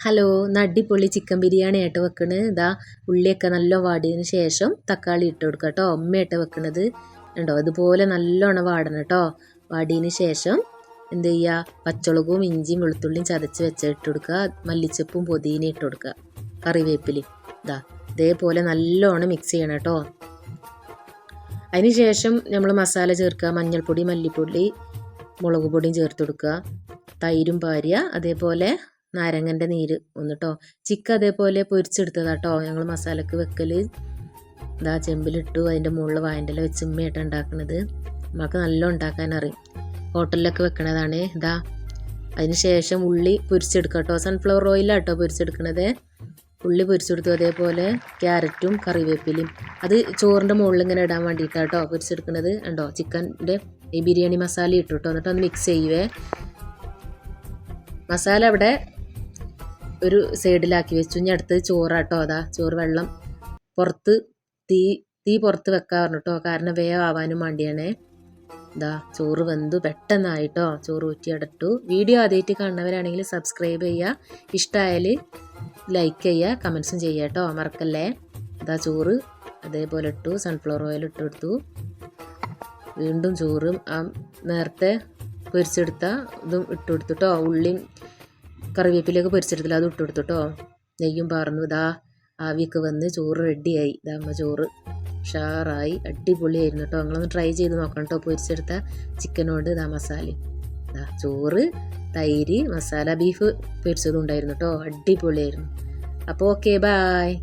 Hello നടിപൊളി chicken biryani ആയിട്ട് വെക്കണ്. ഇതാ ഉള്ളിയൊക്കെ നല്ല വാടിയതിന് ശേഷം തക്കാളി ഇട്ട് കൊടുക്കുക കേട്ടോ അമ്മയായിട്ട് വെക്കണത്. ഉണ്ടോ അതുപോലെ നല്ലോണം വാടണം കേട്ടോ വാടിയതിന് ശേഷം എന്ത് ചെയ്യുക പച്ചമുളകും ഇഞ്ചിയും വെളുത്തുള്ളിയും ചതച്ച് വെച്ച് ഇട്ട് കൊടുക്കുക. മല്ലിച്ചപ്പും പൊതിന ഇട്ട് കൊടുക്കുക. കറിവേപ്പിലി ഇതാ ഇതേപോലെ നല്ലോണം മിക്സ് ചെയ്യണം കേട്ടോ അതിന് ശേഷം നമ്മൾ മസാല ചേർക്കുക. മഞ്ഞൾപ്പൊടി മല്ലിപ്പൊടി മുളക് പൊടിയും ചേർത്ത് കൊടുക്കുക. തൈരും പാരുക. അതേപോലെ നാരങ്ങന്റെ നീര് ഒന്ന് കേട്ടോ ചിക്കൻ അതേപോലെ പൊരിച്ചെടുത്തതാ കേട്ടോ ഞങ്ങൾ മസാലക്ക് വെക്കൽ ഇതാ ചെമ്പിലിട്ടു അതിന്റെ മുകളിൽ വായന്റെ വെച്ച് ഉമ്മയായിട്ട് ഉണ്ടാക്കുന്നത് നമുക്ക് നല്ല ഉണ്ടാക്കാൻ അറിയും ഹോട്ടലിലൊക്കെ വെക്കണതാണ്. ഇതാ അതിന് ശേഷം ഉള്ളി പൊരിച്ചെടുക്കുക കേട്ടോ സൺഫ്ലവർ ഓയിലാണ് കേട്ടോ പൊരിച്ചെടുക്കണത്. ഉള്ളി പൊരിച്ചെടുത്തു അതേപോലെ ക്യാരറ്റും കറിവേപ്പിലയും. അത് ചോറിന്റെ മുകളിൽ ഇങ്ങനെ ഇടാൻ വേണ്ടിയിട്ടാണ് കേട്ടോ പൊരിച്ചെടുക്കുന്നത് ഉണ്ടോ ചിക്കന്റെ ഈ ബിരിയാണി മസാല ഇട്ടു കേട്ടോ എന്നിട്ട് ഒന്ന് മിക്സ് ചെയ്യുവേ. മസാല അവിടെ ഒരു സൈഡിലാക്കി വെച്ചു. ഇനി അടുത്തത് ചോറാട്ടോ അതാ. ചോറ് വെള്ളം പുറത്ത് തീ തീ പുറത്ത് വെക്കാൻ പറഞ്ഞിട്ടോ കാരണം വേവാനും വേണ്ടിയാണേ. ഇതാ ചോറ് വെന്തു. പെട്ടെന്നായിട്ടോ ചോറ് ഊറ്റി അടട്ടു വീഡിയോ ആദ്യമായിട്ട് കാണുന്നവരാണെങ്കിൽ സബ്സ്ക്രൈബ് ചെയ്യുക. ഇഷ്ടമായാൽ ലൈക്ക് ചെയ്യുക. കമൻസും ചെയ്യുക കേട്ടോ. മറക്കല്ലേ? ഇതാ ചോറ് അതേപോലെ ഇട്ടു. സൺഫ്ലവർ ഓയിൽ ഇട്ട് കൊടുത്തു. വീണ്ടും ചോറും ആ നേരത്തെ പൊരിച്ചെടുത്ത ഇതും ഇട്ട് കൊടുത്തു കേട്ടോ. ഉള്ളിയും കറിവേപ്പിലൊക്കെ പൊരിച്ചെടുത്തില്ല. അത് ഇട്ടുകൊടുത്തുട്ടോ. കൊടുത്തു നെയ്യും പാർന്നു. ഇതാ ആവിയൊക്കെ വന്ന് ചോറ് റെഡിയായി. അമ്മ ചോറ് ഷാറായി അടിപൊളിയായിരുന്നു കേട്ടോ നിങ്ങളൊന്ന് ട്രൈ ചെയ്ത് നോക്കണം കേട്ടോ പൊരിച്ചെടുത്ത ചിക്കനോട് ഇതാ മസാലയും ഇതാ ചോറ് തൈര് മസാല ബീഫ് പൊരിച്ചതും ഉണ്ടായിരുന്നു കേട്ടോ അടിപൊളിയായിരുന്നു. അപ്പോൾ ഓക്കെ ബായ്